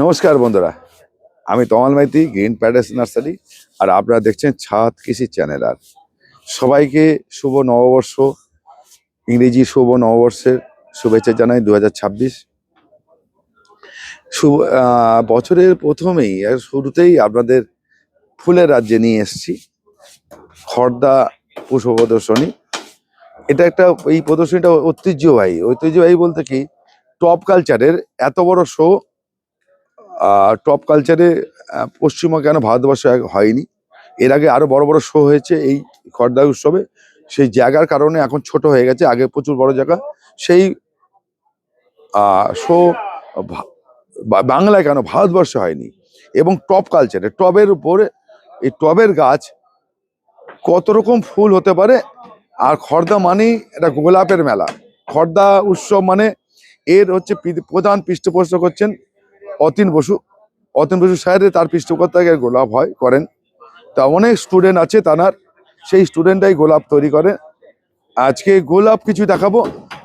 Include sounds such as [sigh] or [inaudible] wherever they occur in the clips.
নমস্কার বন্ধুরা, আমি তমাল মাইতি, গ্রিন প্যাডেস নার্সারি, আর আপনারা দেখছেন ছাদ কৃষি চ্যানেল আর। সবাইকে শুভ নববর্ষ, ইংরেজি শুভ নববর্ষের শুভেচ্ছা জানাই দু হাজার ছাব্বিশ। শুভ বছরের প্রথমেই শুরুতেই আপনাদের ফুলের রাজ্যে নিয়ে এসেছি, খর্দা পুষ্প প্রদর্শনী। এটা একটা, এই প্রদর্শনীটা ঐতিহ্যবাহী। ঐতিহ্যবাহী বলতে কি, টপ কালচারের এত বড় শো টপ কালচারে পশ্চিমবঙ্গ কেন ভারতবর্ষে হয়নি? এর আগে আরও বড় বড় শো হয়েছে এই খর্দা উৎসবে। সেই জায়গার কারণে এখন ছোট হয়ে গেছে, আগে প্রচুর বড় জায়গা। সেই শো বাংলায় কেন ভারতবর্ষে হয়নি? এবং টপ কালচারে টবের উপরে, এই টবের গাছ কত রকম ফুল হতে পারে? আর খর্দা মানেই এটা গোলাপের মেলা। খর্দা উৎসব মানে এর হচ্ছে প্রধান পৃষ্ঠপোষক হচ্ছেন অতীন বসু অতীন বসু স্যারের তার পৃষ্ঠপোষকতায় গোলাপ হয়, করেন। তা অনেক স্টুডেন্ট আছে তানার, সেই স্টুডেন্টরাই গোলাপ তৈরি করে। আজকে গোলাপ কিছু দেখাবো।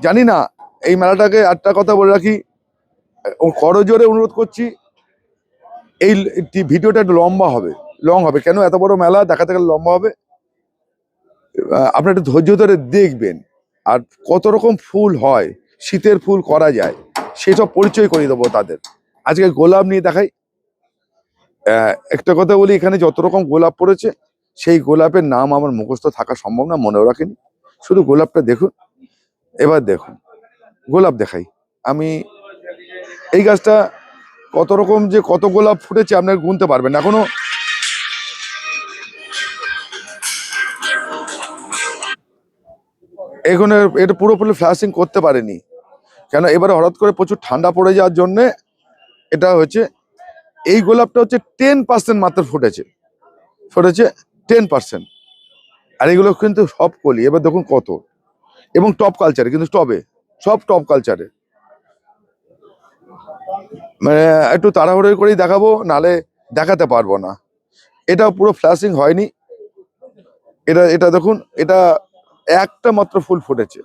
জানি না, এই মেলাটাকে একটা কথা বলে রাখি। করজোরে অনুরোধ করছি, এই ভিডিওটা একটু লম্বা হবে লং হবে। কেন? এত বড় মেলা, দেখাতে গেলে লম্বা হবে। আপনার একটু ধৈর্য ধরে দেখবেন, আর কত রকম ফুল হয়, শীতের ফুল করা যায়, সেসব পরিচয় করিয়ে দেবো তাদের। আজকে গোলাপ নিয়ে দেখাই। একটা কথা বলি, এখানে যত রকম গোলাপ পড়েছে, সেই গোলাপের নাম আমার মুখস্থ থাকা সম্ভব না, মনেও রাখিনি। শুধু গোলাপটা দেখুন, এবার দেখুন। গোলাপ দেখাই। আমি এই গাছটা কত রকম যে কত গোলাপ ফুটেছে, আপনার গুনতে পারবেন এখনও এখানে এটা পুরোপুরি ফ্লাশিং করতে পারেনি। কেন, এবারে হঠাৎ করে প্রচুর ঠান্ডা পড়ে যাওয়ার জন্যে এটা হচ্ছে এই গোলাপটা হচ্ছে টেন পার্সেন্ট মাত্র ফুটেছে। ফুটেছে টেন পার্সেন্ট আর এগুলো কিন্তু সব কলি, এবার দেখুন কত। এবং টপ কালচারে কিন্তু টবে সব টপ কালচারে মানে একটু তাড়াহুড়ো করেই দেখাবো, নালে দেখাতে পারব না। এটা পুরো ফ্ল্যাশিং হয়নি। এটা এটা দেখুন, এটা একটা মাত্র ফুল ফুটেছে।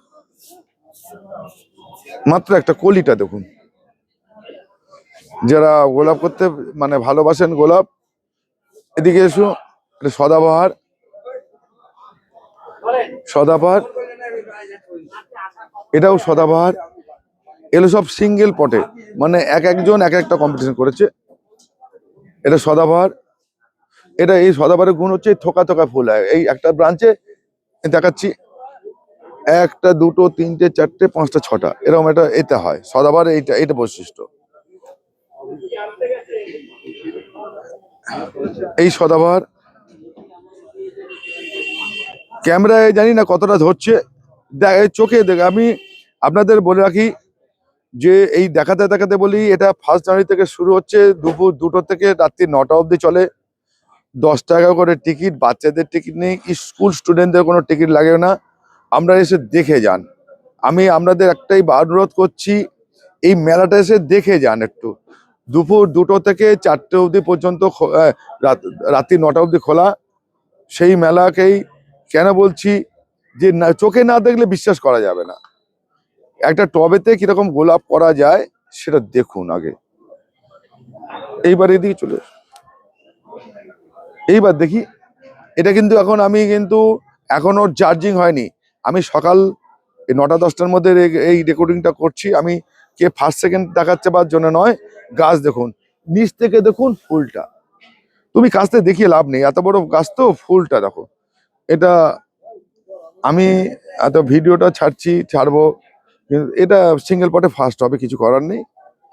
মাত্র একটা কলিটা দেখুন। যারা গোলাপ করতে মানে ভালোবাসেন গোলাপ, এদিকে এসো, এটা সদাবাহার সদাবাহার, এটাও সদাবাহার এগুলো সব সিঙ্গেল পটে মানে এক একজন এক একটা কম্পিটিশন করেছে, এটা সদাবাহার, এটা এই সদাবাহারের গুণ হচ্ছে থোকা থোকা ফুল এই একটা ব্রাঞ্চে দেখাচ্ছি, একটা, দুটো, তিনটে, চারটে, পাঁচটা, ছটা, এরকম এটা এতে হয় সদাবাহার এইটা এটা বৈশিষ্ট্য। এই সদাবাহার ক্যামেরায় জানি না কতটা ধরছে। চোখে দেখ, আমি আপনাদের বলে রাখি যে এই দেখাতে দেখাতে বলি, এটা ফার্স্ট জানুয়ারি থেকে শুরু হচ্ছে, দুপুর দুটো থেকে রাত্রি নটা অবধি চলে। দশ টাকা করে টিকিট, বাচ্চাদের টিকিট নেই, স্কুল স্টুডেন্টদের কোনো টিকিট লাগে না। আমরা এসে দেখে যান। আমি আপনাদের একটাই অনুরোধ করছি, এই মেলাটা এসে দেখে যান একটু। দুপুর দুটো থেকে চারটে অবধি পর্যন্ত রাত্রি নটা অবধি খোলা। সেই মেলাকেই কেন বলছি যে না, চোখে না দেখলে বিশ্বাস করা যাবে না। একটা টবেতে কীরকম গোলাপ করা যায় সেটা দেখুন আগে। এইবার এদিকে চলে এইবার দেখি। এটা কিন্তু এখন আমি কিন্তু এখনও চার্জিং হয়নি। আমি সকাল নটা দশটার মধ্যে এই রেকর্ডিংটা করছি। আমি কে ফার্স্ট সেকেন্ড দেখাচ্ছে পাওয়ার জন্য নয়, গাছ দেখুন। নিচ থেকে দেখুন ফুলটা। তুমি থেকে দেখিয়ে লাভ নেই, এত বড় গাছ তো ফুলটা দেখো। এটা আমি এত ভিডিওটা ছাড়ছি, ছাড়বো, কিন্তু এটা সিঙ্গেল পটে ফার্স্ট হবে, কিছু করার নেই।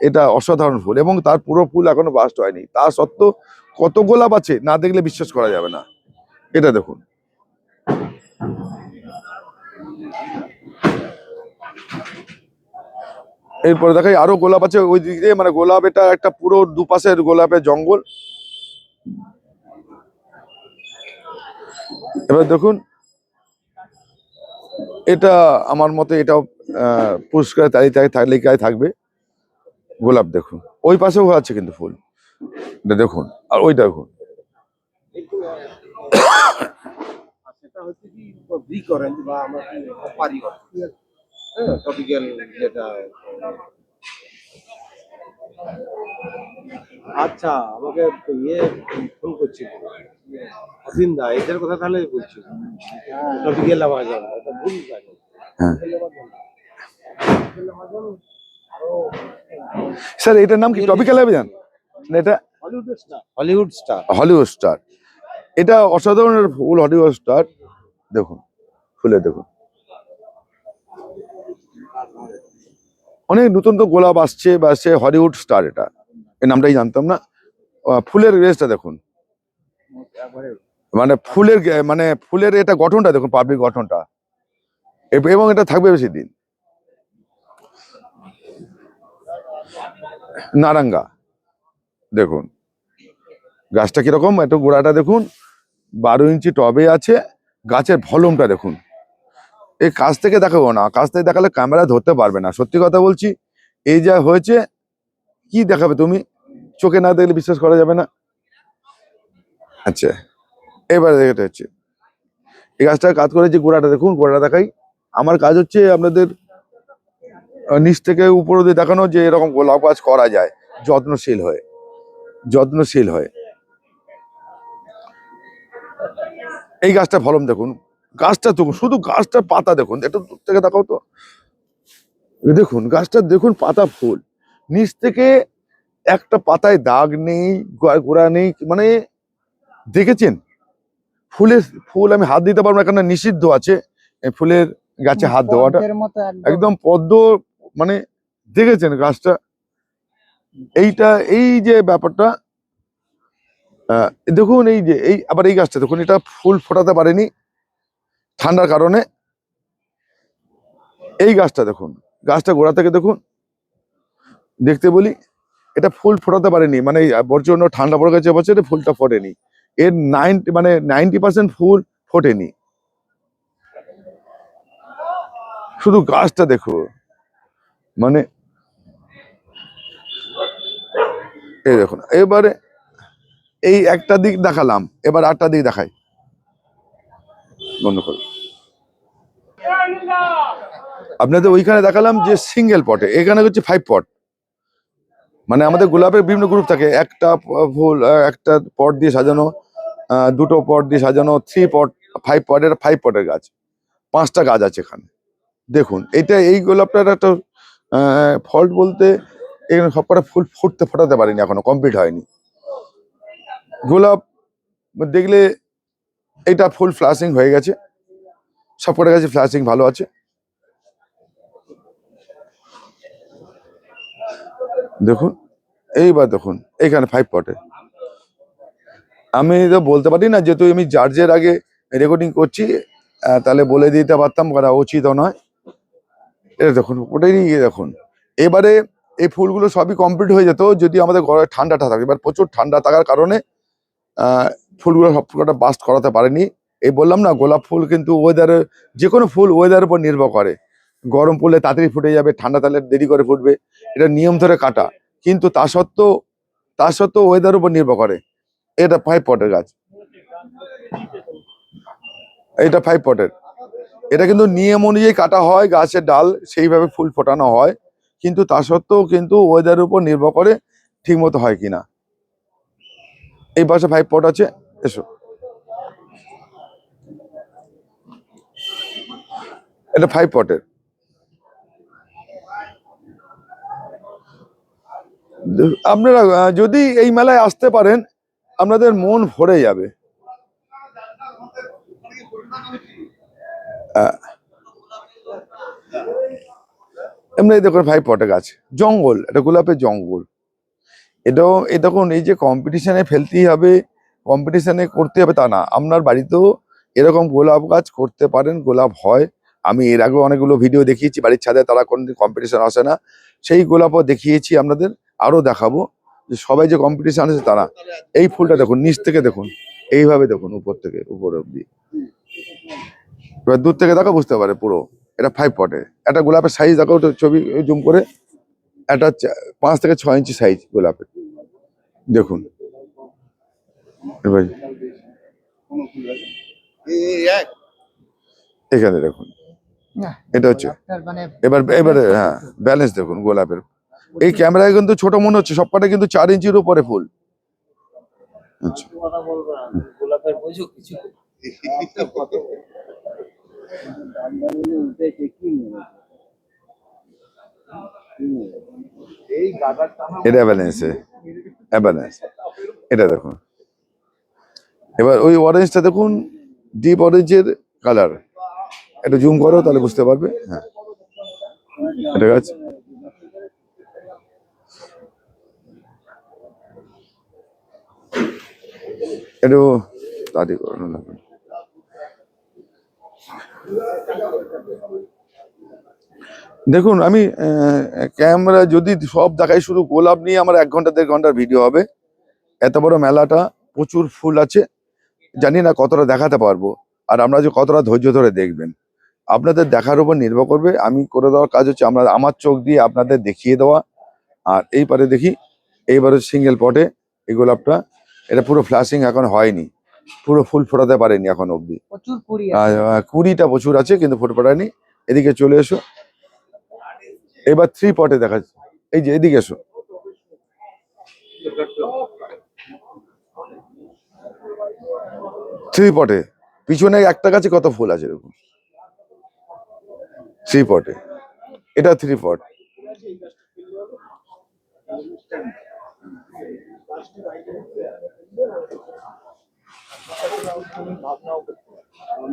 এটা অসাধারণ ফুল এবং তার পুরো ফুল এখনও বাস্ট হয়নি। তা সত্ত্বেও কত গোলাপ আছে, না দেখলে বিশ্বাস করা যাবে না। এটা দেখুন। এরপরে দেখাই আরও গোলাপ আছে ওই দিক দিয়ে মানে গোলাপ এটা একটা পুরো দুপাশের গোলাপের জঙ্গল। এবার দেখুন, এটা আমার মতে এটাও পুরস্কার তালিকায় তালিকায় থাকবে। গোলাপ দেখুন, ওই পাশেও আছে কিন্তু ফুল। দেখুন, আর ওই দেখুন। [coughs] বা হ্যাঁ টপিক্যাল যেটা আচ্ছা আমাকে ইয়ে ফোন করছিল। অসীম দা এদের কথা তাহলে বলছি। টপিক্যাল আমাজন এটা ভুল জানি। হ্যাঁ। স্যার এটার নাম কি? টপিক্যাল অ্যাভিজান না এটা Hollywood star Hollywood star Hollywood star এটা অসাধারণ ফুল হলিউড স্টার দেখুন ফুলে দেখুন। অনেক নতুন তো গোলাপ আসছে বা সে হলিউড স্টার এটা। এই নামটাই জানতাম না। ফুলের রেসটা দেখুন। মানে ফুলের মানে ফুলের এটা গঠনটা দেখুন পাবলিক গঠনটা। এবং এটা থাকবে বেশি দিন। নারাঙ্গা। দেখুন। গাছটা কীরকম? একটু গোড়াটা দেখুন। বারো ইঞ্চি টবে আছে। গাছের ভলুমটা দেখুন। এই কাছ থেকে দেখাবো না। কাছ থেকে দেখালে ক্যামেরা ধরতে পারবে না। সত্যি কথা বলছি, এই যা হয়েছে, কি দেখাবে তুমি? চোখে না দেখলে বিশ্বাস করা যাবে না? আচ্ছা এবারে এটা হচ্ছে। এই গাছটা কাজ করেছি গোড়াটা দেখুন, গোড়াটা দেখাই। আমার কাজ হচ্ছে আপনাদের নিচ থেকে উপর দিয়ে দেখানো যে এরকম গোলাপ গাছ করা যায়, যত্নশীল হয়ে। যত্নশীল হয়ে। এই গাছটা ফলন দেখুন। গাছটা দেখুন শুধু গাছটার পাতা দেখুন একটু দূর থেকে দেখাও তো। দেখুন গাছটা দেখুন পাতা ফুল। নিচ থেকে একটা পাতায় দাগ নেই গোড়া নেই মানে দেখেছেন? ফুলের ফুল আমি হাত দিতে পারব না কেন নিষিদ্ধ আছে। ফুলের গাছে হাত দেওয়াটা একদম। পদ্ম মানে দেখেছেন গাছটা? এইটা এই যে ব্যাপারটা দেখুন এই যে এই আবার এই গাছটা দেখুন এটা ফুল ফোটাতে পারেনি। ঠান্ডার কারণে এই গাছটা দেখুন, গাছটা গোড়া থেকে দেখুন, দেখতে বলি, এটা ফুল ফোটাতে পারেনি মানে প্রচণ্ড ঠান্ডা পড়ে গেছে, বছর এটা ফুলটা ফোটেনি। এর নাইনটি মানে নাইনটি পার্সেন্ট ফুল ফোটেনি। শুধু গাছটা দেখো মানে এই দেখুন, এবারে এই একটা দিক দেখালাম, এবার আটটা দিক দেখাই। বন্ধ করো। আপনাদের ওইখানে দেখালাম যে সিঙ্গেল পটে এখানে হচ্ছে ফাইভ পট মানে আমাদের গোলাপের বিভিন্ন গ্রুপ থাকে। একটা ফুল, একটা পট দিয়ে সাজানো দুটো পট দিয়ে সাজানো থ্রি পট ফাইভ পটের ফাইভ পটের গাছ। পাঁচটা গাছ আছে এখানে। দেখুন, এটা এই গোলাপটার একটা ফল্ট বলতে এখানে সবকটা ফুল ফুটতে, ফোটাতে পারিনি এখনও কমপ্লিট হয়নি। গোলাপ দেখলে এটা ফুল ফ্লাশিং হয়ে গেছে। সবকটা গাছে ফ্লাশিং ভালো আছে। দেখুন, এইবার দেখুন, এখানে ফাইভ পটে আমি তো বলতে পারি না যেহেতু আমি জার্জের আগে রেকর্ডিং করছি তাহলে বলে দিতে পারতাম করা উচিত নয়। এটা দেখুন, ওটাই নিয়ে দেখুন। এবারে এই ফুলগুলো সবই কমপ্লিট হয়ে যেত, যদি আমাদের ঘরে ঠান্ডাটা থাকে। এবার প্রচুর ঠান্ডা থাকার কারণে ফুলগুলো সব কটা বাস্ট করাতে পারেনি। এই বললাম না, গোলাপ ফুল কিন্তু ওয়েদারে যে কোনো ফুল ওয়েদারের উপর নির্ভর করে। গরম পড়লে তাড়াতাড়ি ফুটে যাবে, ঠান্ডা তাহলে দেরি করে ফুটবে, এটা নিয়ম ধরে কাটা। কিন্তু তা সত্ত্বেও তা সত্ত্বেও ওয়েদারের উপর নির্ভর করে। এটা ফাইভ পটের গাছ। এটা ফাইভ পটের এটা কিন্তু নিয়ম অনুযায়ী কাটা হয়, গাছের ডাল, সেইভাবে ফুল ফোটানো হয়। কিন্তু তা সত্ত্বেও কিন্তু ওয়েদারের উপর নির্ভর করে ঠিক মতো হয় কিনা। এই পাশে ফাইভ পট আছে। এসো। এটা ফাইভ পটের আপনারা যদি এই মেলায় আসতে পারেন, আপনাদের মন ভরে যাবে। এমনি দেখুন ফাইভ পটে গাছ। জঙ্গল, এটা গোলাপের জঙ্গল। এটাও এই দেখুন, এই যে কম্পিটিশনে ফেলতেই হবে। কম্পিটিশনে করতে হবে তা না। আপনার বাড়িতেও এরকম গোলাপ গাছ করতে পারেন, গোলাপ হয়। আমি এর আগেও অনেকগুলো ভিডিও দেখিয়েছি, বাড়ির ছাদে তারা কোনদিন কম্পিটিশন আসে না। সেই গোলাপও দেখিয়েছি আপনাদের, আরও দেখাবো। যে সবাই যে কম্পিটিশন আছে তারা, এই ফুলটা দেখুন, নিচ থেকে দেখুন, এইভাবে দেখুন, উপর থেকে, উপর অব্দি এবার দূর থেকে দেখো, বুঝতে পারে পুরো। এটা ফাইভ পটে একটা গোলাপের সাইজ দেখো ছবি জুম করে। একটা পাঁচ থেকে ছয় ইঞ্চি সাইজ গোলাপের। দেখুন। এখানে দেখুন। এটা হচ্ছে মানে এবার এবারে হ্যাঁ ব্যালেন্স দেখুন গোলাপের। এই ক্যামেরায় কিন্তু ছোট মনে হচ্ছে সবকটা কিন্তু চার ইঞ্চির উপরে ফুল। আচ্ছা। এটা ব্যালেন্সে ব্যালেন্স এটা দেখুন। এবার ওই অরেঞ্জটা দেখুন ডিপ অরেঞ্জের কালার একটু জুম করো, তাহলে বুঝতে পারবে। হ্যাঁ। এটা গাছ। একটু তাড়াতাড়ি। দেখুন, আমি ক্যামেরা যদি সব দেখাই শুধু গোলাপ নিয়ে আমার এক ঘণ্টা, দেড় ঘণ্টার ভিডিও হবে। এত বড় মেলাটা, প্রচুর ফুল আছে। জানি না কতটা দেখাতে পারব আর আমরা যে কতটা ধৈর্য ধরে দেখবেন। আপনাদের দেখার উপর নির্ভর করবে আমি করে দেওয়ার কাজ হচ্ছে আমরা আমার চোখ দিয়ে আপনাদের দেখিয়ে দেওয়া আর এই পারে দেখি এইবারে সিঙ্গেল পটে এই গোলাপটা এটা পুরো ফ্লাশিং এখন হয়নি পুরো ফুল ফোটাতে পারেনি এখন আহ, কুড়িটা প্রচুর আছে কিন্তু ফুটে পড়ায়নি এদিকে চলে এসো। এবার থ্রি পটে দেখা যাচ্ছে। এই যে এদিকে এসো। থ্রি পটে পিছনে একটা গাছে কত ফুল আছে এরকম থ্রি পটে এটা থ্রি পট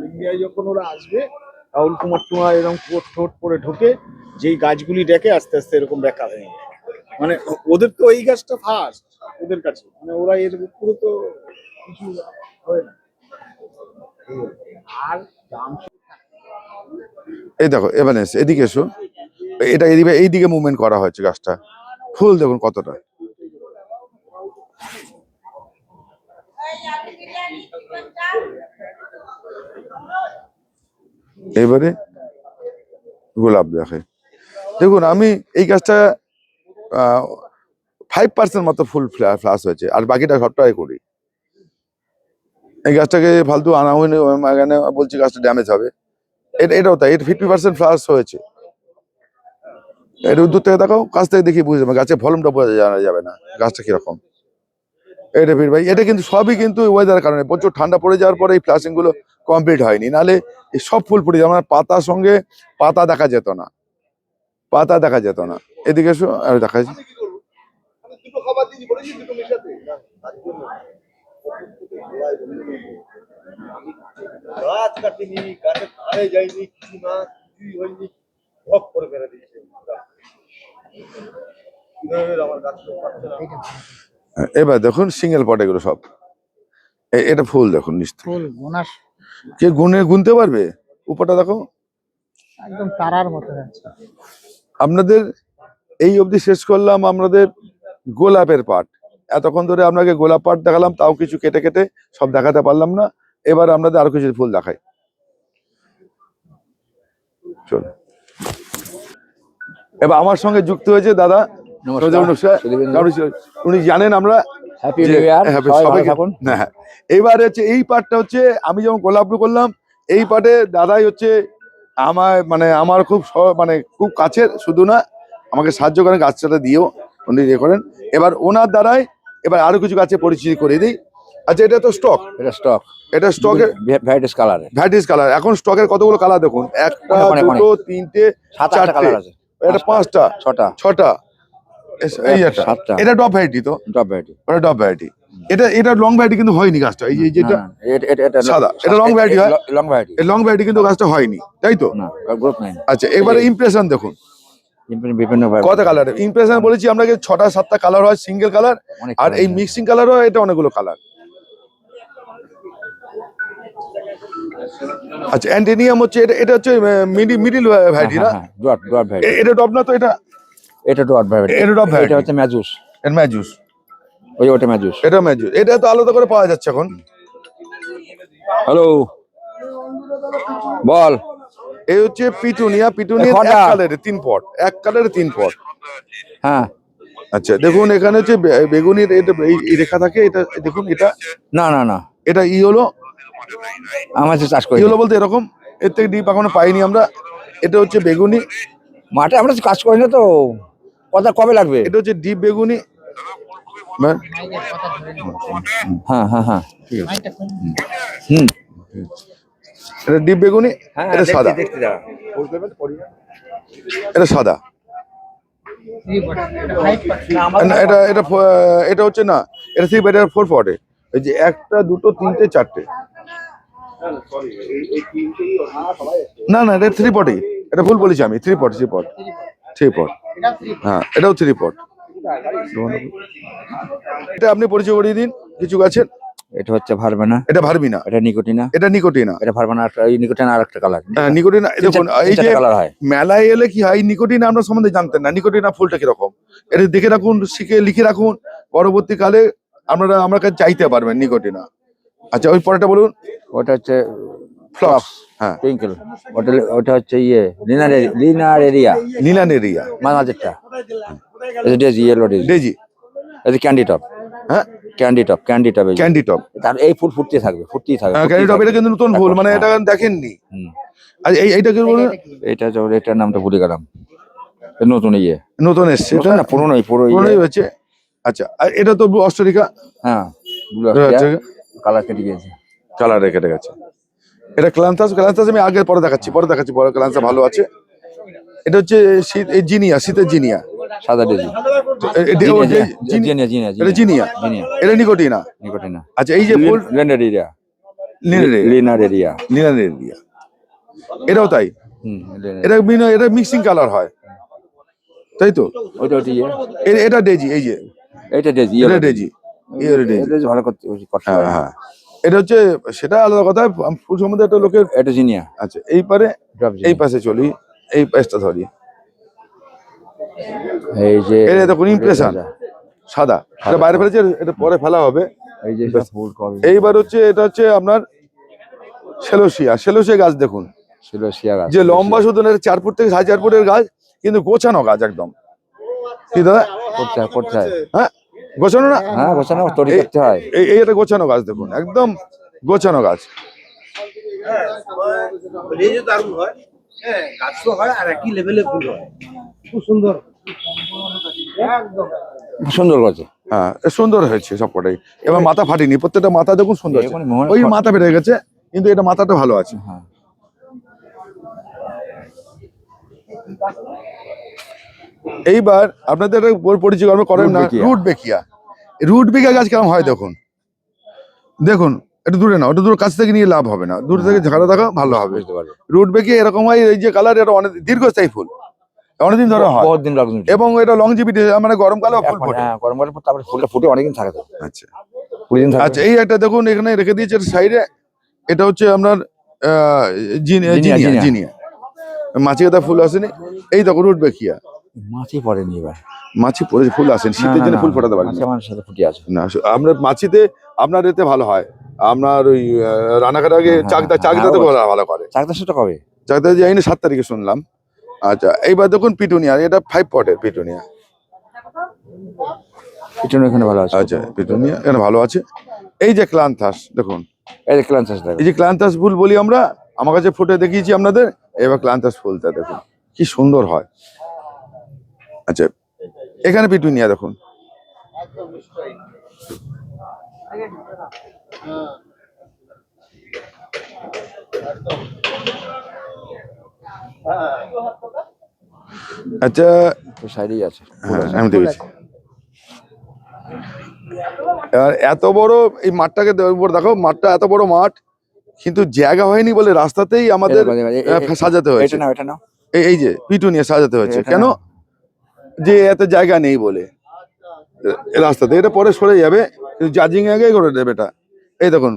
ইন্ডিয়ায় যখন ওরা আসবে, রাহুল কুমার টুমার এরকম কোট ঠোঁট পরে ঢোকে, যেই গাছগুলি ডেকে আস্তে আস্তে এরকম বেকা হয়ে যায়। মানে ওদের তো এই গাছটা ফার্স্ট ওদের কাছে। মানে ওরা এর পুরো তো কিছু হয় না। এই দেখো, এবার এসে, এদিকে এসো। এটা এদিকে, এইদিকে মুভমেন্ট করা হয়েছে গাছটা। ফুল দেখুন কতটা। এবারে গোলাপ দেখে। দেখুন, আমি এই গাছটা ফাইভ পার্সেন্ট মতো ফুল ফ্লাস হয়েছে, আর বাকিটা সবটাই করি। এই গাছটাকে ফালতু আনা হয়নি এখানে বলছি গাছটা ড্যামেজ হবে। এটা এটাও তাই এটা ফিফটি পার্সেন্ট ফ্লাস হয়েছে। এটা দূর থেকে দেখাও কাছ থেকে দেখি বুঝে যাবে গাছের ফলনটা বোঝা জানা যাবে না, গাছটা কীরকম। এটা ফির ভাই এটা কিন্তু সবই কিন্তু ওয়েদার কারণে, প্রচুর ঠান্ডা পড়ে যাওয়ার পরে এই ফ্লাশিংগুলো কমপ্লিট হয়নি। নালে এই সব ফুল পড়ে যাবে পাতার সঙ্গে পাতা দেখা যেত না, পাতা দেখা যেত না। এদিকে এসো, আর দেখা যাচ্ছে দুটো খাবার দিয়েছি বলেছি দুটো মেশাতে গাছ কাটিনি গাছের ধারে যাইনি কিছু না কিছুই হয়নি ভক করে ফেলে দিয়েছে আমার গাছ এবার দেখুন সিঙ্গেল পট এগুলো সব। এটা ফুল দেখুন নিশ্চয় ফুল কে গুনে গুনতে পারবে? উপরটা দেখো। একদম তারার মতো আপনাদের এই অবধি শেষ করলাম আমাদের গোলাপের পাট। এতক্ষণ ধরে আপনাকে গোলাপ পাট দেখালাম তাও কিছু কেটে কেটে সব দেখাতে পারলাম না। এবার আপনাদের আরও কিছু ফুল দেখাই। চল এবার আমার সঙ্গে যুক্ত হয়েছে দাদা উনি- জানেন আমরা হ্যাঁ, থাকুন। হ্যাঁ এইবার হচ্ছে এই পাটটা হচ্ছে আমি যেমন গোলাপ করলাম এই পাটে দাদাই হচ্ছে আমার মানে আমার খুব মানে খুব কাছের শুধু না আমাকে সাহায্য করেন গাছটা দিয়েও উনি ইয়ে করেন। এবার ওনার দ্বারাই এবার আরও কিছু গাছে পরিচিতি করে দিই। আচ্ছা এটা তো স্টক এটা স্টক এটা স্টকের ভ্যারাইটিস কালার ভ্যারাইটিস কালার এখন স্টকের কতগুলো কালার দেখুন? একটা দুটো তিনটে চারটে। আছে। এটা পাঁচটা। ছটা। ছটা। এই একটা। সাতটা। এটা টপ ভ্যারাইটি তো? টপ ভ্যারাইটি ওটা টপ ভ্যারাইটি এটা এটা লং ভ্যারাইটি কিন্তু হয়নি গাছটা। এই যে যেটা সাদা, এটা long variety হয়? লং ভ্যারাইটি লং ভ্যারাইটি কিন্তু গাছটা হয়নি। তাই তো? না আচ্ছা এবারে ইমপ্রেশন দেখুন। বিভিন্ন- কত কালার ইমপ্রেশন বলেছি আমরা যে ছটা সাতটা কালার হয় সিঙ্গেল কালার আর এই। মিক্সিং কালারও এটা অনেকগুলো কালার আচ্ছা অ্যান্টেনিয়াম হচ্ছে এটা এটা হচ্ছে মিডিল মিডিল ভ্যারাইটি না? ডট ডট ভ্যারাইটি এটা না তো এটা? এটা ডট ভ্যারাইটি এটা top variety। এটা হচ্ছে ম্যাজুস এটা ম্যাজুস ওই ওটা ম্যাজুস এটা ম্যাজুস এটা তো আলাদা করে পাওয়া যাচ্ছে এখন। হ্যালো বল। এই হচ্ছে পিটুনিয়া পিটুনিয়া? এক কালারে তিন পট এক কালারে তিন পট। হ্যাঁ। আচ্ছা দেখুন এখানে হচ্ছে বে- বেগুনির এটা এই- রেখা থাকে এটা দেখুন এটা না না না। এটা ই হলো আমার চাষ করি ই হলো বলতে এরকম এর থেকে ডিপ এখনও পাইনি আমরা। এটা হচ্ছে বেগুনি। মাঠে আমরা কাজ করি না তো কথা কবে লাগবে? এটা হচ্ছে ডিপ বেগুনি। হ্যাঁ। হ্যাঁ হ্যাঁ ঠিক আছে। হুম। এটা ডিপ বেগুনি হ্যাঁ এটা সাদা। এটা সাদা। এটা না, এটা এটা এটা হচ্ছে না এটা থ্রি এটা ফোর পটে এই যে একটা দুটো তিনটে চারটে। না না এটা থ্রি পটে এটা ভুল বলেছি আমি three pot three pot three pot হ্যাঁ এটাও থ্রি পট এটা আপনি পরিচয় করিয়ে দিন কিছু গাছের। এটা হচ্ছে ভারবেনা। এটা ভারবিনা। এটা নিকোটিনা। এটা নিকোটিনা। এটা ভারবেনা এই নিকোটিনা আর একটা কালার হ্যাঁ, নিকোটিনা দেখুন এই যে কালার হয়। মেলায় এলে কি হয় নিকোটিনা আমরা সম্বন্ধে জানতেন না। নিকোটিনা ফুলটা কীরকম? এটা দেখে রাখুন শিখে লিখে রাখুন। পরবর্তীকালে আপনারা আমার কাছে চাইতে পারবেন নিকোটিনা। আচ্ছা ওই পরেরটা বলুন। ওটা হচ্ছে ফ্লক্স হ্যাঁ। টুইঙ্কেল ওটা ওটা হচ্ছে ইয়ে লিনার লিনার এরিয়া নীলান এরিয়া এটা daisy yellow daisy daisy candy top candy top candy top candy top তার এই ফুল ফুটতে থাকবে ফুটতেই থাকবে ক্যান্ডি টপ এটা কিন্তু নতুন ফুল মানে এটা দেখেননি। আর এই এইটা কি বলুন? এটা তো এটার নামটা ভুলে গেলাম। নতুন ইয়ে। নতুন এসছে নতুন না পুরোনোই পুরো পুরোনোই ইয়ে। হচ্ছে। আচ্ছা আর এটা তো অস্ট্রেলিকা হ্যাঁ কালার কেটে গিয়েছে। কালার রেখে গেছে। এটা ক্লান্তাস ক্লান্তাস আমি আগে পরে দেখাচ্ছি পরে দেখাচ্ছি পরে ক্লান্তাস ভালো আছে। এটা হচ্ছে শীত এই জিনিয়া শীতের জিনিয়া। সাদা জিনিয়া জিনিয়া এটা জিনিয়া জিনিয়া? এটা নিকোটিনা? নিকোটিনা। আচ্ছা এই যে ফুল লিনার এরিয়া লিনার লিনার এরিয়া লিনার এরিয়া এটাও তাই এটা বিন- এটা মিক্সিং কালার হয়। তাই তো? ওইটা ওইটা ইয়ে। এটা ডেজি এই যে। এটা ডেজি এটা ডেজি। এটা ডেজি। এটা ভালো করতে করতে হ্যাঁ হ্যাঁ। এটা হচ্ছে সেটা আলাদা কথা ফুল সম্বন্ধে একটা লোকের এটা জিনিয়া। আচ্ছা এই পারে এই পাশে চলি এই পাশটা ধরি। এই যে এটা দেখুন impression। সাদা। এটা বাইরে ফেলেছে এটা পরে ফেলা হবে। এই যে এইবার হচ্ছে এটা হচ্ছে আপনার সেলোসিয়া সেলোসিয়া গাছ দেখুন। ছিল শিয়া গাছ যে লম্বা শুধু না চার ফুট থেকে সাড়ে চার ফুটের গাছ কিন্তু গোছানো গাছ একদম। কি দাদা? করতে হয় করতে হয়? হ্যাঁ গোছানো না? হ্যাঁ গোছানো তৈরি এই- করতে হয়। এই একটা গোছানো গাছ দেখুন। একদম গোছানো গাছ। এই যে দারুণ হয় হ্যাঁ গাছ হয় আর একই লেভেলে ফুল হয়। খুব সুন্দর। একদম। সুন্দর করছে হ্যাঁ এ সুন্দর হয়েছে সবকটাই। এবার মাথা ফাটেনি প্রত্যেকটা মাথা দেখুন সুন্দর ওই মাথা বেড়ে গেছে কিন্তু এটা মাথাটা ভালো আছে। হ্যাঁ। এইবার আপনাদের একটা পরিচয় করেন না। রুট বেকিয়া। রুট বেকিয়া গাছ কেমন হয় দেখুন। দেখুন একটু দূরে না ওটা দূর কাছ থেকে নিয়ে লাভ হবে না। দূর থেকে ঝাড়া দেখা ভালো হবে। রুট বেকিয়া এরকম হয় এই যে কালার এটা অনেক দীর্ঘস্থায়ী ফুল। অনেকদিন ধরে হয়। এবং এটা লংজিভিটি মানে গরমকালেও ফুল ফোটে। হ্যাঁ গরম গরম তারপরে ফুলটা ফুটে অনেকদিন থাকে আচ্ছা। কুড়ি দিন আচ্ছা এই একটা দেখুন এখানে রেখে দিয়েছে সাইডে। এটা হচ্ছে আপনার জিনিয়া, জিনিয়া মাছি কথা ফুল আসেনি? এই দেখো রুট বেকিয়া। মাছি পড়েনি এবার। মাছি পরে ফুল আসেন। শীতের জন্য ফুল ফোটাতে পারেন। না আপনার মাছিতে আপনার এতে ভালো হয়। আপনার ওই রানাঘাট আগে হ্যাঁ, চাকদা হ্যাঁ, চাকদাতে হ্যাঁ, ভালো করে। চাকদা সেটা কবে? চাকদা যাই না সাত তারিখে শুনলাম। আচ্ছা এইবার দেখুন পিটুনিয়া এটা ফাইভ পটের পিটুনিয়া। পিছনে এখানে ভালো আছে। আচ্ছা পিটুনিয়া এখানে ভালো আছে। এই যে ক্লান্থাস দেখুন। এই যে ক্লান্স আছে এই যে ক্লান্তাস ফুল বলি আমরা আমার কাছে ফুটে দেখিয়েছি আপনাদের এবার ক্লান্তাস ফুলটা দেখুন কি সুন্দর হয়। আচ্ছা এখানে পিটুনিয়া দেখুন। আচ্ছা। সাইডেই আছে। হ্যাঁ আমি দেখেছি। এবার এত বড় এই মাঠটাকে উপর দেখো মাঠটা এত বড় মাঠ কিন্তু জায়গা হয়নি বলে রাস্তাতেই আমাদের সাজাতে হয়েছে। না এই এই যে পিটুনিয়া সাজাতে হয়েছে। কেন? যে এত জায়গা নেই বলে। রাস্তাতে এটা পরে সরে যাবে। জাজিং আগে করে দেবে এটা। এই দেখুন।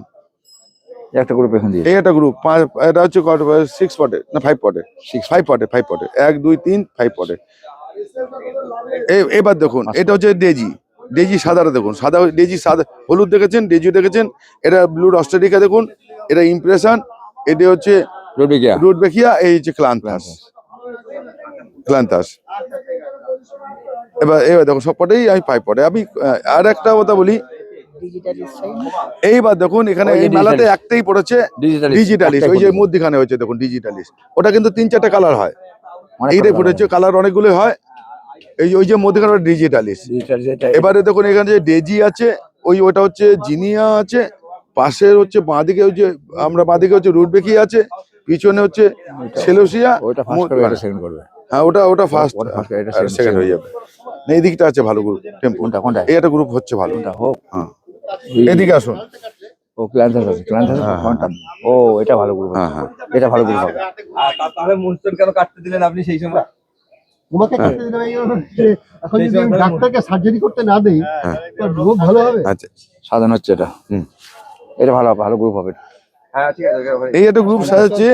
একটা গ্রুপ এখান দিয়ে। এই একটা গ্রুপ এটা হচ্ছে সিক্স পটে না ফাইভ পটে সিক্স ফাইভ পটে ফাইভ পটে এক দুই তিন ফাইভ পটে এবার দেখুন এটা হচ্ছে ডেজি ডেজি সাদাটা দেখুন। সাদা ডেজি সাদা হলুদ দেখেছেন ডেজি দেখেছেন। এটা ব্লু অস্ট্রেলিকা দেখুন। এটা ইমপ্রেশন এটা হচ্ছে রবি গিয়া রুট বেকিয়া এই হচ্ছে ক্লান্তাস ক্লান্তাস এবার এবার দেখুন সব পটেই আমি পাই পটে আমি আর একটা কথা বলি. এইবার দেখুন এখানে এই মেলাতে একটাই পড়েছে ডিজিটাল ডিজিটালিস্ট ওই যে মধ্যখানে হয়েছে দেখুন ডিজিটালিস্ট ওটা কিন্তু তিন চারটা কালার হয়। এইটাই ফুটেছে কালার অনেকগুলো হয়। এই ওই যে মধ্যেখানে ডিজিটালিস ডিজিটাল যেটা এবারে দেখুন এখানে যে ডেজি আছে ওই ওটা হচ্ছে জিনিয়া আছে পাশের হচ্ছে বাঁদিকে হচ্ছে আমরা বাঁদিকে হচ্ছে রুট বেকি আছে পিছনে হচ্ছে সেলোসিয়া হ্যাঁ ওটা ওটা ফার্স্ট সেকেন্ড হয়ে যাবে। না এই দিকটা আছে ভালো গ্রুপ টেম্পো একটা গ্রুপ হচ্ছে ভালো। হোক। হ্যাঁ। এদিকে আসুন। ও ক্লান্থাস আছে ক্লান্থাস হ্যাঁ, কোনটা ও এটা ভালো গ্রুপ হ্যাঁ হ্যাঁ। এটা ভালো গ্রুপ হবে তাহলে মুনস্টোন কেন কাটতে দিলেন আপনি সেই সময়? তোমাকে কাটতে এখন যদি ডাক্তারকে সার্জারি করতে না দেই হ্যাঁ। রোগ ভালো হবে? আচ্ছা। সাধন হচ্ছে এটা। হুম। এটা ভালো ভালো গ্রুপ হবে হ্যাঁ ঠিক আছে এই একটা গ্রুপ সাজাচ্ছে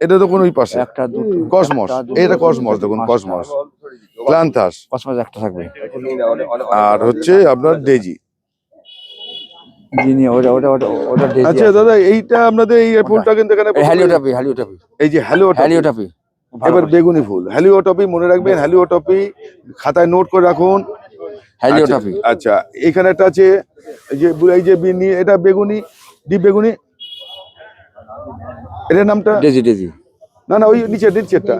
এটা দেখুন ওই পাশে। একটা দুটো কসমস। এইটা কসমস দেখুন কসমস। ক্লান্থাস কসমস একটা থাকবে। আর হচ্ছে আপনার ডেজি জিনি ওটা ওটা ওটা ওটা আচ্ছা দাদা এইটা আপনাদের এই ফুলটা কিন্তু এখানে হ্যালিওটপি হ্যালিওটপি। এই যে হ্যালিও হ্যালিওটপি। এবার বেগুনি ফুল। হ্যালিওটপি মনে রাখবেন হ্যালিওটপি খাতায় নোট করে রাখুন। হ্যালিওটপি। আচ্ছা, আচ্ছা এখানে একটা আছে যে এই যে বিনি এটা বেগুনি ডিপ বেগুনি। এটার নামটা? Daisy daisy. না না ওই নিচে নিচেরটা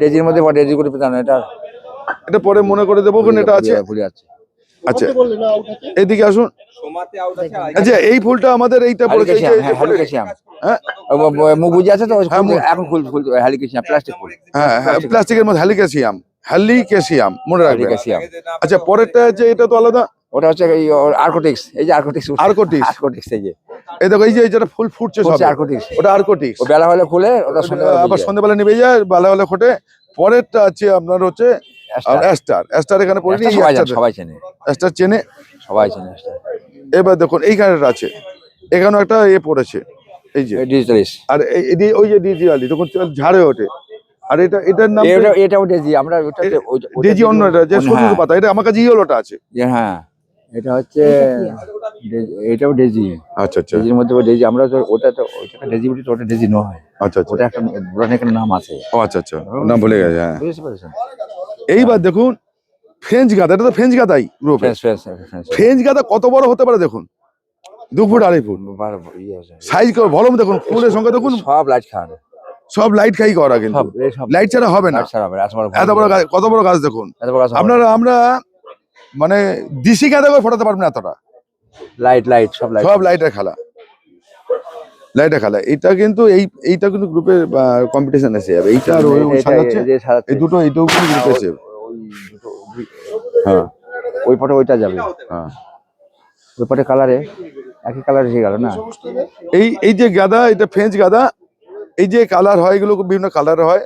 ডেজির মধ্যে ডেজি গ্রুপে জানো এটা এটা পরে মনে করে দেবো ওখানে এটা আছে। ভুলে যাচ্ছে আচ্ছা এদিকে আসুন সোমাতে আউট আছে আর আচ্ছা এই ফুলটা আমাদের এইটা পড়েছে হ্যাঁ আছে তো হ্যাঁ, এখন ফুল ফুল হ্যালিকেশিয়াম প্লাস্টিক ফুল হ্যাঁ হ্যাঁ প্লাস্টিকের মধ্যে মনে রাখবেন আচ্ছা পরেরটা আছে এটা তো আলাদা ওটা হচ্ছে এই আর্কোটিক্স এই যে আর্কোটিক্স? আর্কোটিক্স এই যে এই দেখো এই যে যেটা ফুল ফুটছে সব আর্কোটিক্স ওটা আর্কোটিক্স ও বেলা হলে খুলে ওটা আবার সন্ধ্যাবেলা নিভে যায় বেলা হলে খোটে পরেরটা আছে আপনার হচ্ছে অ্যাস্টার অ্যাস্টার এখানে পড়ে নিয়ে সবাই জানে সবাই চেনে। অ্যাস্টার চেনে? সবাই চেনে। এবার দেখুন এইখানে আছে। এখানেও একটা এ পড়েছে এই যে। ডিজিটালিস আর এই- ওই যে ডিজিটালি তখন ঝাড়ে ওঠে। আর এটা এটার নাম এটা এটাও ডেজি আমরা ওটা ডেজি অন্য এটা যে সরু সরু পাতা এটা আমার কাছে ইয়েলোটা আছে। হ্যাঁ। এটা হচ্ছে এটাও ডেজি আচ্ছা আচ্ছা। ডেজির মধ্যে ডেজি আমরা তো ওটা তো ওইটা ডেজি বলি তো ওটা ডেজি নয়। আচ্ছা আচ্ছা। ওটা একটা ব্রান্ড একটা নাম আছে। ও আচ্ছা আচ্ছা। নাম ভুলে গেছে হ্যাঁ। বুঝতে পেরেছেন? এইবার দেখুন ফ্রেঞ্চ গাদা এটা তো ফ্রেঞ্চ গাদাই ফ্রেঞ্চ গাদা কত বড় হতে পারে দেখুন? দু ফুট আড়াই ফুট। ইয়ে। সাইজ ভলম দেখুন ফুলের সঙ্গে দেখুন। সব লাইট খান সব লাইট খাই করা কিন্তু। লাইট ছাড়া হবে না। এত বড় গাছ কত বড় গাছ দেখুন। আপনারা আমরা মানে দিশি গাঁদা করে ফোটাতে পারবেন না এতটা। লাইট লাইট সব লাইট। সব লাইটের খেলা। লাইটের খেলা। এটা কিন্তু এই এইটা কিন্তু গ্রুপে কম্পিটিশন এসে যাবে এইটা আর ওই সাজাচ্ছে? এই দুটো এইটাও কিন্তু গ্রুপে এসে দুটো দুই- হ্যাঁ। ওই পটে ওইটা যাবে। হ্যাঁ। ওই পটে কালারে একই কালার এসে গেল না? এই এই যে গাদা এটা ফ্রেঞ্চ গাদা এই যে কালার হয় এগুলো বিভিন্ন কালার হয়।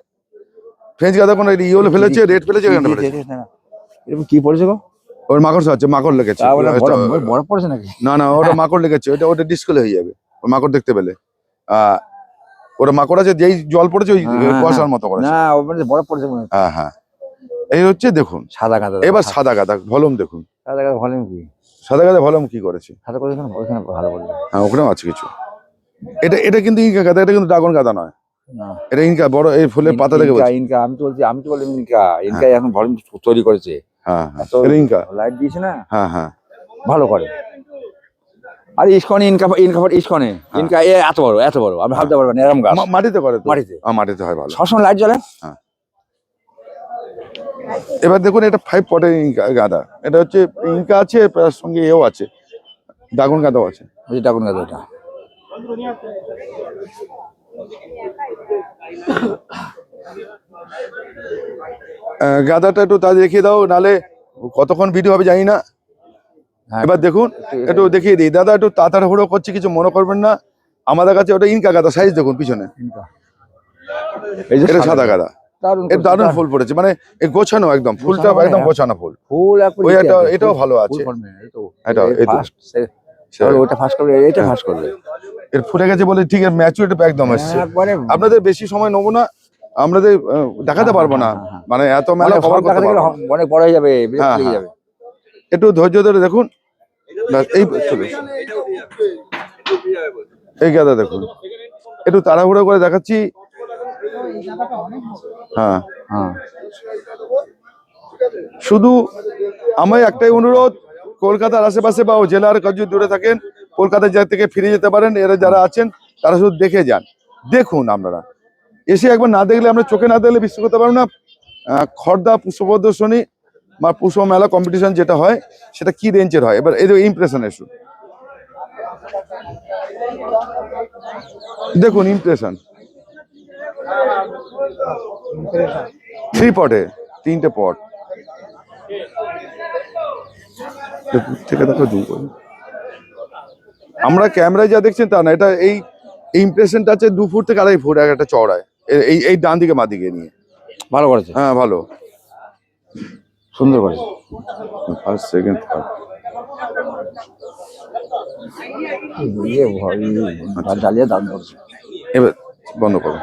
ফ্রেঞ্চ গাদা কোনো ইয়েলো ফেলেছে রেড ফেলেছে ফেলেছে। এরকম কি পড়েছে গো? ওর মাকড় আছে মাকড় লেগেছে। পড়েছে নাকি? না না ওটা মাকড় লেগেছে ওটা ওটা ডিসপ্লে হয়ে যাবে। মাকড় দেখতে পেলে। আহ ওটা মাকড় আছে যেই জল পড়েছে ওই হ্যাঁ, হ্যাঁ, কুয়াশার মতো করে না বড় পড়েছে হ্যাঁ হ্যাঁ। এই হচ্ছে দেখুন সাদা গাঁদা। এবার সাদা গাদা ভলম দেখুন। সাদা গাঁদা ভলিউম কি? সাদা গাদা ভলম কি করেছে? সাদা করে ওখানে ভালো পড়বে হ্যাঁ ওখানেও আছে কিছু। এটা এটা কিন্তু ইনকা গাদা এটা কিন্তু ড্রাগন গাদা নয়। এটা ইনকা বড় এই ফুলের পাতা থেকে ইনকা আমি তো বলছি আমি তো বললাম ইনকা। ইনকা এখন ভলিউম তৈরি করেছে। হ্যাঁ হ্যাঁ। ইনকা। লাইট দিয়েছে না? হ্যাঁ হ্যাঁ। ভালো করে। আর ইস্কনে ইনকা ইনকা ইস্কনে। ইনকা এ এত বড় এত বড়। আমি ভাবতে পারব না এরম গাছ। মাটিতে করে মাটিতে। হ্যাঁ, মাটিতে হয় ভালো। সবসময় লাইট জ্বলে? এবার দেখুন এটা ফাইভ পটের ইনকা গাদা। এটা হচ্ছে ইনকা আছে তার সঙ্গে এও আছে। ড্রাগন গাদাও আছে। ওই গাছ ওটা গাদাটা একটু তা দেখিয়ে দাও নালে কতক্ষণ ভিডিও হবে জানি না। হ্যাঁ, এবার দেখুন একটু দেখিয়ে দিই। দাদা একটু তাড়াতাড়ি হুড়ো করছে কিছু মনে করবেন না। আমাদের কাছে ওটা ইনকা গাদা সাইজ দেখুন পিছনে। এটা সাদা গাদা। দারুণ ফুল পড়েছে মানে গোছানো একদম ফুলটা মানে একদম হ্যাঁ। গোছানো ফুল। ফুল ওই একটা এটাও ভালো আছে। এটা ওটা করবে এটা হ্যাঁ। করবে এর ফুটে গেছে বলে ঠিক ম্যাচুরিটি একদম একবারে। আপনাদের বেশি সময় নেব না আমাদের দেখাতে পারব না। হ্যাঁ, হ্যাঁ, হ্যাঁ। মানে এত মেলা। অনেক বড় হয়ে যাবে হ্যাঁ, হ্যাঁ। যাবে। একটু ধৈর্য ধরে দেখুন। এই এই গাদা দেখুন। একটু তাড়াহুড়ো করে দেখাচ্ছি। হ্যাঁ হ্যাঁ। শুধু আমার একটাই অনুরোধ, কলকাতার আশেপাশে বা জেলার কাজ দূরে থাকেন কলকাতা যা থেকে ফিরে যেতে পারেন, এরা যারা আছেন, তারা শুধু দেখে যান। দেখুন আপনারা। এসে একবার না দেখলে, আমরা চোখে না দেখলে বিশ্বাস করতে পারব না। খড়দা পুষ্প প্রদর্শনী বা পুষ্প মেলা কম্পিটিশন যেটা হয় সেটা কি রেঞ্জের হয়? এবার এই ইমপ্রেশন এসু দেখুন ইমপ্রেশন থ্রি পটে তিনটে পট থেকে দেখো জুম আমরা ক্যামেরায় যা দেখছেন তা না এটা এই ইমপ্রেশনটা আছে দু ফুট থেকে আড়াই ফুট এক একটা চওড়ায়। এ- এই এই ডান দিকে মা দিকে নিয়ে। ভালো করেছে। হ্যাঁ ভালো। সুন্দর করেছে ফার্স্ট সেকেন্ড থার্ড জ্বালিয়ে দাম এবার বন্ধ করো।